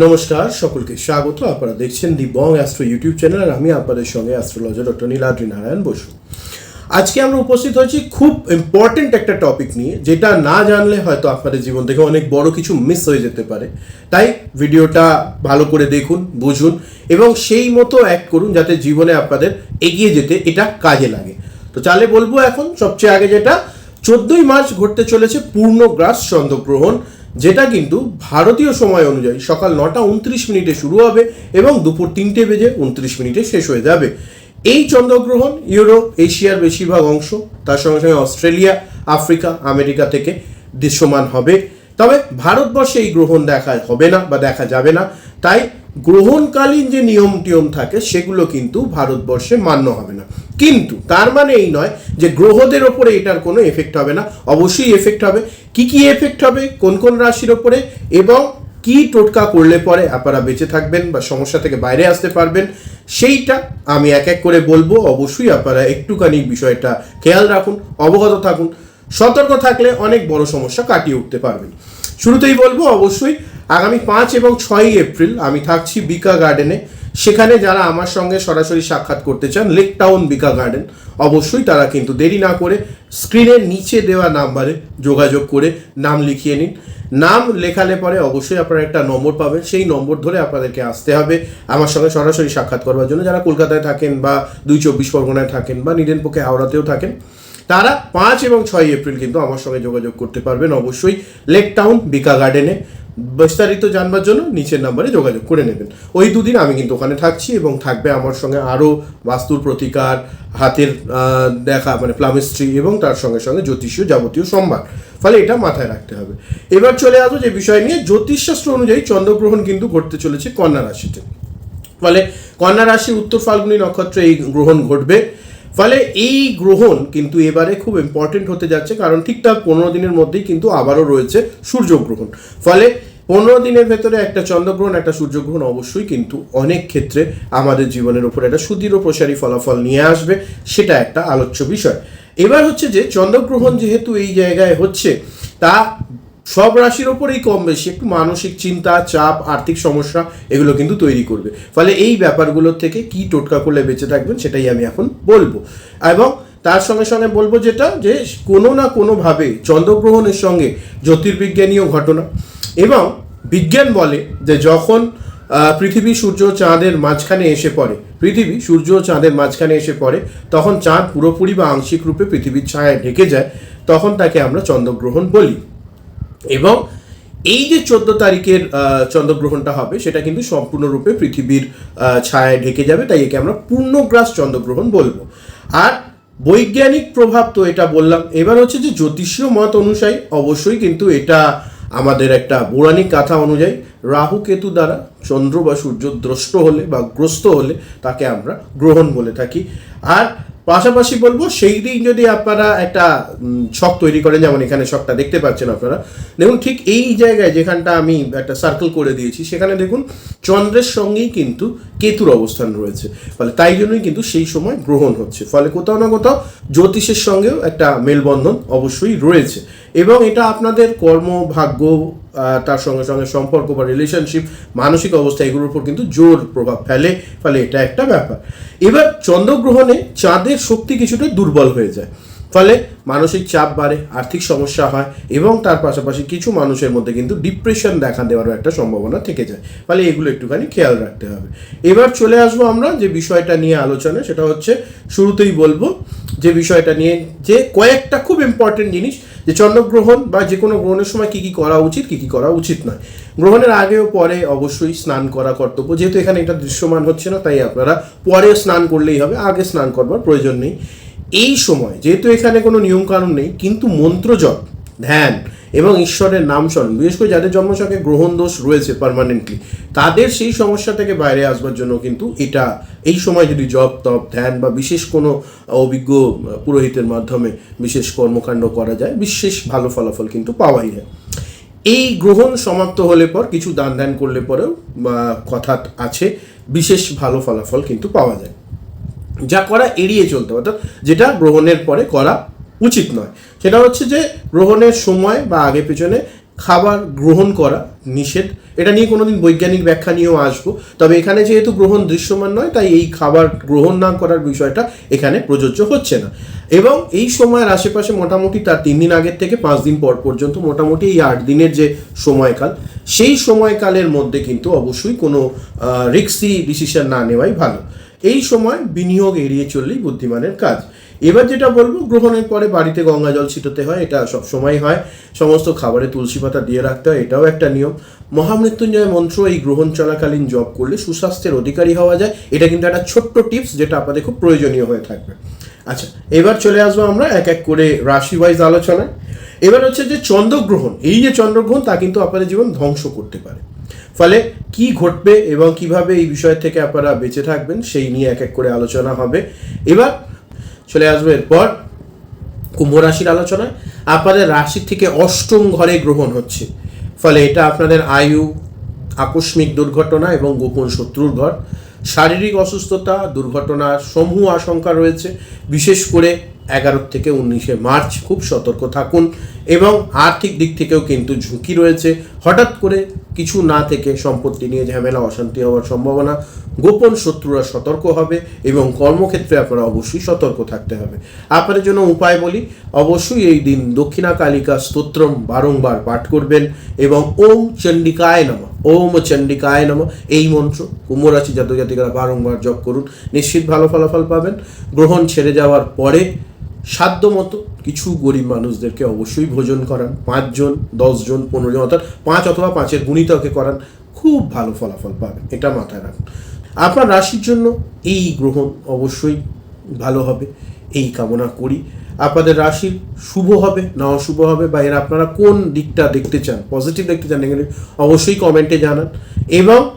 নমস্কার, সকলকে স্বাগত। আপনারা দেখছেন the Bong astro YouTube channel আর আমি আপনাদের সঙ্গে অ্যাস্ট্রোলজার ডক্টর নীলাদ্রি নারায়ণ বসু। আজকে আমরা উপস্থিত হয়েছি খুব ইম্পর্টেন্ট একটা টপিক নিয়ে, যেটা না জানলে হয়তো আপনাদের জীবন থেকে অনেক বড় কিছু মিস হয়ে যেতে পারে। তাই ভিডিওটা ভালো করে দেখুন, বুঝুন এবং সেই মতো অ্যাক্ট করুন যাতে জীবনে আপনাদের এগিয়ে যেতে এটা কাজে লাগে। তো চালে বলব এখন, সবচেয়ে আগে যেটা, চোদ্দই মার্চ ঘটতে চলেছে পূর্ণগ্রাস চন্দ্রগ্রহণ। যেটা কিন্তু ভারতীয় সময় অনুযায়ী সকাল নটা উনত্রিশ মিনিটে শুরু হবে এবং দুপুর তিনটে বেজে উনত্রিশ মিনিটে শেষ হয়ে যাবে। এই চন্দ্রগ্রহণ ইউরোপ, এশিয়ার বেশিরভাগ অংশ, তার সঙ্গে সঙ্গে অস্ট্রেলিয়া, আফ্রিকা, আমেরিকা থেকে দৃশ্যমান হবে। তবে ভারতবর্ষে এই গ্রহণ দেখা হবে না বা দেখা যাবে না। তাই গ্রহণকালীন যে নিয়ম টিয়ম থাকে, সেগুলো কিন্তু ভারতবর্ষে মান্য হবে না। কিন্তু তার মানে এই নয় যে গ্রহদের ওপরে এটার কোনো এফেক্ট হবে না। অবশ্যই এফেক্ট হবে। কি কি এফেক্ট হবে? কোন কোন রাশির ওপরে? এবং কি টোটকা করলে পরে আপনারা বেঁচে থাকবেন বা সমস্যা থেকে বাইরে আসতে পারবেন, সেইটা আমি এক এক করে বলব। অবশ্যই আপনারা একটুখানি বিষয়টা খেয়াল রাখুন, অবগত থাকুন। সতর্ক থাকলে অনেক বড় সমস্যা কাটিয়ে উঠতে পারবেন। শুরুতেই বলব, অবশ্যই আগামী পাঁচ এবং ছয়ই এপ্রিল আমি থাকছি বিকা গার্ডেনে। সেখানে যারা আমার সঙ্গে সরাসরি সাক্ষাৎ করতে চান লেক টাউন বিকা গার্ডেন অবশ্যই তারা কিন্তু দেরি না করে স্ক্রিনের নিচে দেওয়া নাম্বারে যোগাযোগ করে নাম লিখিয়ে নিন। নাম লেখালে পরে অবশ্যই আপনারা একটা নম্বর পাবেন। সেই নম্বর ধরে আপনাদেরকে আসতে হবে আমার সঙ্গে সরাসরি সাক্ষাৎ করবার জন্য। যারা কলকাতায় থাকেন বা দুই চব্বিশ পরগনায় থাকেন বা নিদেন পক্ষে হাওড়াতেও থাকেন, তারা পাঁচ এবং ছয় এপ্রিল কিন্তু আমার সঙ্গে যোগাযোগ করতে পারবেন অবশ্যই লেক টাউন বিকা গার্ডেনে বিস্তারিত জানবার জন্য নিচের নাম্বারে যোগাযোগ করে নেবেন। ওই দুদিন আমি কিন্তু ওখানে থাকছি এবং থাকবে আমার সঙ্গে আরও বাস্তুর প্রতিকার, হাতের দেখা মানে প্লামিস্ট্রি এবং তার সঙ্গে সঙ্গে জ্যোতিষীয় যাবতীয় সম্ভার। ফলে এটা মাথায় রাখতে হবে। এবার চলে আসব যে বিষয় নিয়ে, জ্যোতিষশাস্ত্র অনুযায়ী চন্দ্রগ্রহণ কিন্তু ঘটতে চলেছে কন্যা রাশিতে। ফলে কন্যা রাশি উত্তর ফাল্গুনী নক্ষত্রে এই গ্রহণ ঘটবে। ফলে এই গ্রহণ কিন্তু এবারে খুব ইম্পর্টেন্ট হতে যাচ্ছে, কারণ ঠিকঠাক পনেরো দিনের মধ্যেই কিন্তু আবারও রয়েছে সূর্যগ্রহণ। ফলে পনেরো দিনের ভেতরে একটা চন্দ্রগ্রহণ, একটা সূর্যগ্রহণ অবশ্যই কিন্তু অনেক ক্ষেত্রে আমাদের জীবনের উপর একটা সুদৃঢ় প্রসারী ফলাফল নিয়ে আসবে, সেটা একটা আলোচ্য বিষয়। এবার হচ্ছে যে, চন্দ্রগ্রহণ যেহেতু এই জায়গায় হচ্ছে, তা সব রাশির ওপরেই কম বেশি, একটু মানসিক চিন্তা, চাপ, আর্থিক সমস্যা, এগুলো কিন্তু তৈরি করবে। ফলে এই ব্যাপারগুলোর থেকে কি টোটকা করলে বেঁচে থাকবেন সেটাই আমি এখন বলব। এবং তার সঙ্গে সঙ্গে বলব যেটা, যে কোনো না কোনোভাবে চন্দ্রগ্রহণের সঙ্গে জ্যোতির্বিজ্ঞানীয় ঘটনা এবং বিজ্ঞান বলে যে যখন পৃথিবী সূর্য চাঁদের মাঝখানে এসে পড়ে, পৃথিবী সূর্য চাঁদের মাঝখানে এসে পড়ে, তখন চাঁদ পুরোপুরি বা আংশিক রূপে পৃথিবীর ছায়ায় ঢেকে যায়, তখন তাকে আমরা চন্দ্রগ্রহণ বলি। এবং এই যে চোদ্দ তারিখের চন্দ্রগ্রহণটা হবে, সেটা কিন্তু সম্পূর্ণরূপে পৃথিবীর ছায়ায় ঢেকে যাবে, তাই একে আমরা পূর্ণগ্রাস চন্দ্রগ্রহণ বলব। আর বৈজ্ঞানিক প্রভাব তো এটা বললাম। এবার হচ্ছে যে জ্যোতিষীয় মত অনুযায়ী অবশ্যই কিন্তু এটা আমাদের একটা পৌরাণিক কথা অনুযায়ী রাহু কেতু দ্বারা চন্দ্র বা সূর্য দ্রষ্ট হলে বা গ্রস্ত হলে তাকে আমরা গ্রহণ বলে থাকি। আর পাশাপাশি বলব, সেই দিন যদি আপনারা একটা ছক তৈরি করেন, যেমন এখানে ছকটা দেখতে পাচ্ছেন আপনারা, দেখুন ঠিক এই জায়গায় যেখানটা আমি একটা সার্কেল করে দিয়েছি, সেখানে দেখুন চন্দ্রের সঙ্গেই কিন্তু কেতুর অবস্থান রয়েছে। ফলে তাই জন্যই কিন্তু সেই সময় গ্রহণ হচ্ছে। ফলে কোথাও না কোথাও জ্যোতিষের সঙ্গেও একটা মেলবন্ধন অবশ্যই রয়েছে। এবং এটা আপনাদের কর্ম ভাগ্য তার সঙ্গে সঙ্গে সম্পর্ক বা রিলেশনশিপ মানসিক অবস্থা এগুলোর উপর কিন্তু জোর প্রভাব ফেলে, ফলে এটা একটা ব্যাপার। এবার চন্দ্রগ্রহণে চাঁদের শক্তি কিছুটা দুর্বল হয়ে যায়, ফলে মানসিক চাপ বাড়ে, আর্থিক সমস্যা হয় এবং তার পাশাপাশি কিছু মানুষের মধ্যে কিন্তু ডিপ্রেশন দেখা দেওয়ারও একটা সম্ভাবনা থেকে যায়, ফলে এগুলো একটুখানি খেয়াল রাখতে হবে। এবার চলে আসব আমরা যে বিষয়টা নিয়ে আলোচনা, সেটা হচ্ছে শুরুতেই বলব যে বিষয়টা নিয়ে যে কয়েকটা খুব ইম্পর্টেন্ট জিনিস যে চন্দ্রগ্রহণ বা যে কোনো গ্রহণের সময় কী কী করা উচিত, কী কী করা উচিত নয়। গ্রহণের আগে ও পরে অবশ্যই স্নান করা কর্তব্য। যেহেতু এখানে এটা দৃশ্যমান হচ্ছে না, তাই আপনারা পরে স্নান করলেই হবে, আগে স্নান করবার প্রয়োজন নেই। এই সময়, যেহেতু এখানে কোনো নিয়মকানুন নেই, কিন্তু মন্ত্রজপ, ধ্যান এবং ঈশ্বরের নাম স্মরণ। বিশেষ করে যাদের জন্মছকে গ্রহণ দোষ রয়েছে পার্মানেন্টলি তাদের সেই সমস্যা থেকে বাইরে আসবার জন্য কিন্তু এটা, এই সময় যদি জপ, তপ, ধ্যান বা বিশেষ কোনো অভিজ্ঞ পুরোহিতের মাধ্যমে বিশেষ কর্মকাণ্ড করা যায়, বিশেষ ভালো ফলাফল কিন্তু পাওয়াই যায় এই গ্রহণ সমাপ্ত হলে পর, কিছু দান ধ্যান করলে পরেও বা কথা আছে, বিশেষ ভালো ফলাফল কিন্তু পাওয়া যায়। যা করা এড়িয়ে চলতে অর্থাৎ যেটা গ্রহণের পরে করা উচিত নয়। সেটা হচ্ছে যে গ্রহণের সময় বা আগে পেছনে খাবার গ্রহণ করা নিষেধ। এটা নিয়ে কোনোদিন বৈজ্ঞানিক ব্যাখ্যা নিয়েও আসব। তবে এখানে যেহেতু গ্রহণ দৃশ্যমান নয়, তাই এই খাবার গ্রহণ না করার বিষয়টা এখানে প্রযোজ্য হচ্ছে না। এবং এই সময়ের আশেপাশে মোটামুটি তার তিন দিন আগের থেকে পাঁচ দিন পর পর্যন্ত মোটামুটি এই আট দিনের যে সময়কাল, সেই সময়কালের মধ্যে কিন্তু অবশ্যই কোনো রিক্সি ডিসিশন না নেওয়াই ভালো। এই সময় বিনিয়োগ এড়িয়ে চললেই বুদ্ধিমানের কাজ। এবার যেটা বলব, গ্রহণের পরে বাড়িতে গঙ্গা জল ছিটাতে হয়, এটা সব সময় হয়। সমস্ত খাবারে তুলসী পাতা দিয়ে রাখতে হয়, এটাও একটা নিয়ম। মহামৃত্যুঞ্জয় মন্ত্র, এই গ্রহণ চলাকালীন জপ করলে সুস্বাস্থ্যের অধিকারী হওয়া যায়। এটা কিন্তু একটা ছোট্ট টিপস যেটা আপনাদের খুব প্রয়োজনীয় হয়ে থাকবে। আচ্ছা এবার চলে আসব আমরা এক এক করে রাশি ওয়াইজ আলোচনায়। এবার হচ্ছে যে চন্দ্রগ্রহণ, এই যে চন্দ্রগ্রহণ, তা কিন্তু আপনাদের জীবন ধ্বংস করতে পারে। ফলে কি ঘটবে এবং কীভাবে এই বিষয় থেকে আপনারা বেঁচে থাকবেন, সেই নিয়ে এক এক করে আলোচনা হবে। এবার চলে আসবে। এরপর কুম্ভ রাশির আলোচনায় আপনাদের রাশি থেকে অষ্টম ঘরে গ্রহণ হচ্ছে। ফলে এটা আপনাদের আয়ু, আকস্মিক দুর্ঘটনা এবং গোপন শত্রুর ঘর শারীরিক অসুস্থতা, দুর্ঘটনার সমূহ আশঙ্কা রয়েছে। বিশেষ করে এগারো থেকে উনিশে মার্চ, খুব সতর্ক থাকুন এবং আর্থিক দিক থেকেও কিন্তু ঝুঁকি রয়েছে। হঠাৎ করে কিছু না থেকে সম্পত্তি নিয়ে ঝামেলা, অশান্তি হওয়ার সম্ভাবনা, গোপন শত্রুরা সতর্ক হবে এবং কর্মক্ষেত্রে আপনারা অবশ্যই সতর্ক থাকতে হবে। আপনাদের জন্য উপায় বলি, অবশ্যই এই দিন দক্ষিণা কালিকা স্তোত্রম বারংবার পাঠ করবেন এবং ওম চণ্ডিকায় নম, ওম চণ্ডিকায় নম, এই মন্ত্র কুম্ভরাশি জাতক জাতিকারা বারংবার জপ করুন। নিশ্চিত ভালো ফলাফল পাবেন। গ্রহণ ছেড়ে যাওয়ার পরে সাধ্য মতো কিছু গরিব মানুষদেরকে অবশ্যই ভোজন করান। পাঁচজন, দশজন পনেরো জন অর্থাৎ পাঁচ অথবা পাঁচের গুণিতকে করান। খুব ভালো ফলাফল পাবেন, এটা মাথায় রাখুন। আপনার রাশির জন্য এই গ্রহণ অবশ্যই ভালো হবে, এই কামনা করি। আপনাদের রাশির শুভ হবে, না অশুভ হবে, বা এর আপনারা কোন দিকটা দেখতে চান পজিটিভ দেখতে চান নেগেটিভ অবশ্যই কমেন্টে জানান। এবং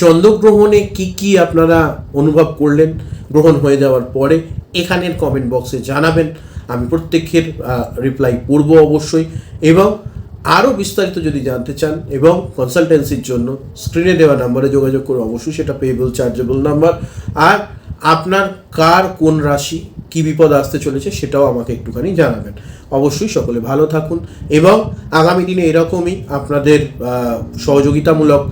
চন্দ্রগ্রহণে কি কি আপনারা অনুভব করলেন গ্রহণ হয়ে যাওয়ার পরে এখানের কমেন্ট বক্সে জানাবেন। আমি প্রত্যেকের রিপ্লাই করব অবশ্যই। এবং আরও বিস্তারিত যদি জানতে চান এবং কনসালটেন্সির জন্য স্ক্রিনে দেওয়া নাম্বারে যোগাযোগ করে অবশ্যই সেটা পেয়েবল চার্জেবল নাম্বার আর আপনার কার কোন রাশি, কি বিপদ আসতে চলেছে সেটাও আমাকে একটুখানি জানাবেন। অবশ্যই সকলে ভালো থাকুন এবং আগামী দিনে এরকমই আপনাদের সহযোগিতামূলক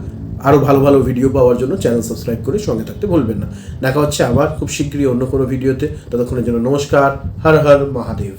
আরও ভালো ভালো ভিডিও পাওয়ার জন্য চ্যানেল সাবস্ক্রাইব করে সঙ্গে থাকতে ভুলবেন না। দেখা হচ্ছে আবার খুব শীঘ্রই অন্য কোনো ভিডিওতে ততক্ষণের জন্য নমস্কার, হর হর মহাদেব।